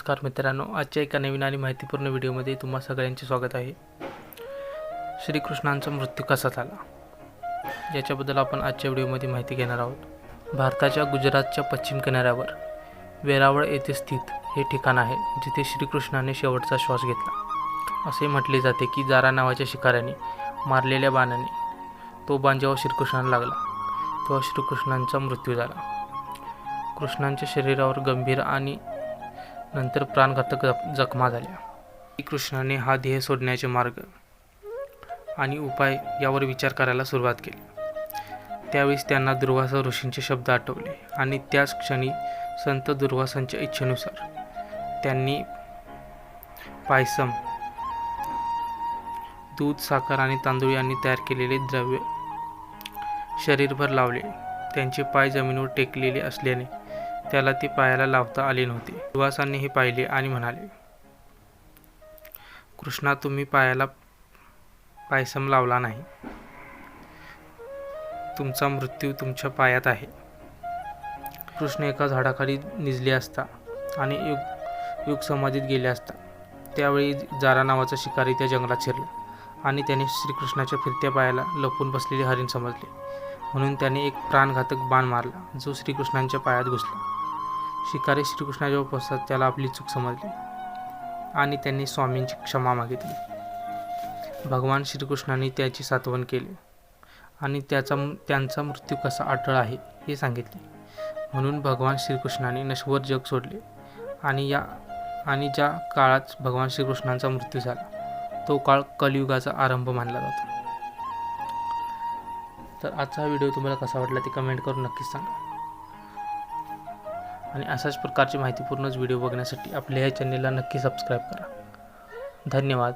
नमस्कार मित्रांनो आजच्या एका नवीन आणि माहितीपूर्ण व्हिडिओमध्ये तुम्हा सगळ्यांचे स्वागत आहे. श्रीकृष्णांचा मृत्यू कसा झाला? याच्याबद्दल आपण आजच्या व्हिडिओमध्ये माहिती घेणार आहोत. भारताच्या गुजरातच्या पश्चिम किनाऱ्यावर वेरावळ येथे स्थित हे ठिकाण आहे जिथे श्रीकृष्णाने शेवटचा श्वास घेतला. असे म्हटले जाते की जारा नावाच्या शिकाऱ्याने मारलेल्या बाणाने तो बाण जेव्हा श्रीकृष्णाला लागला. तेव्हा श्रीकृष्णांचा मृत्यू झाला. कृष्णांच्या शरीरावर गंभीर आणि नंतर प्राणघातक जख- जखमा झाल्या. श्रीकृष्णाने हा ध्येय सोडण्याचे मार्ग आणि उपाय यावर विचार करायला सुरुवात केली. त्यावेळेस त्यांना दुर्वासा ऋषींचे शब्द आठवले आणि त्याच क्षणी संत दुर्वासांच्या इच्छेनुसार त्यांनी पायसम दूध साखर आणि तांदूळ यांनी तयार केलेले द्रव्य शरीरभर लावले. त्यांचे पाय जमिनीवर टेकलेले असल्याने त्याला ते पायाला लावता आले नव्हते. दुर्वासांनी हे पाहिले आणि म्हणाले कृष्णा तुम्ही पायाला पायसम लावला नाही. तुमचा मृत्यू तुमच्या पायात आहे. कृष्ण एका झाडाखाली निजले असता आणि युग युग समाधीत गेले असता. त्यावेळी जारा नावाचा शिकारी त्या जंगलात शिरला आणि त्याने श्रीकृष्णाच्या फिरत्या पायाला लपून बसलेले हरिण समजले. म्हणून त्याने एक प्राणघातक बाण मारला जो श्रीकृष्णांच्या पायात घुसला. शिकारी श्रीकृष्णाजवळ पोचतात त्याला आपली चूक समजली आणि त्यांनी स्वामींची क्षमा मागितली. भगवान श्रीकृष्णाने त्याची सातवण केली आणि त्याचा त्यांचा मृत्यू कसा अटळ आहे हे सांगितले. म्हणून भगवान श्रीकृष्णाने नश्वर जग सोडले आणि या आणि ज्या काळात भगवान श्रीकृष्णांचा मृत्यू झाला तो काळ कलियुगाचा आरंभ मानला जातो. तर आजचा हा व्हिडिओ तुम्हाला कसा वाटला ते कमेंट करून नक्कीच सांगा. आणि अशाच प्रकारची माहितीपूर्णच व्हिडिओ बघण्यासाठी आपल्या या चॅनेलला नक्की सबस्क्राईब करा. धन्यवाद.